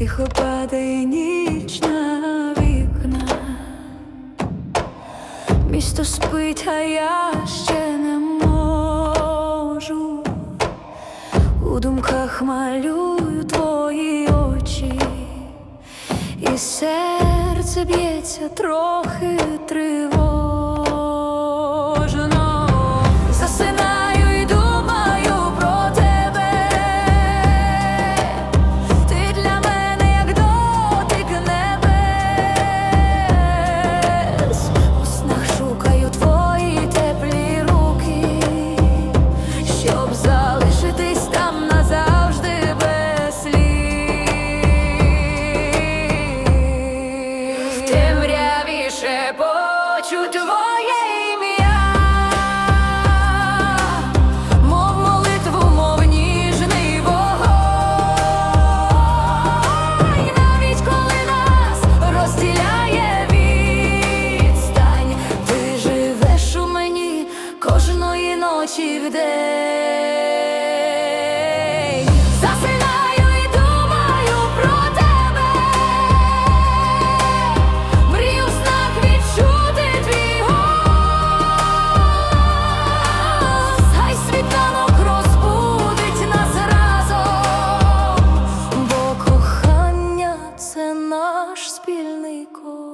тихо падає ніч на вікна. Місто спить, а я ще не можу. У думках малюю твої очі, і серце б'ється трохи тривожно. Твоє ім'я, мов молитву, мов ніжний вогонь, навіть коли нас розділяє відстань, ти живеш у мені кожної ночі вдень. наш спільнику.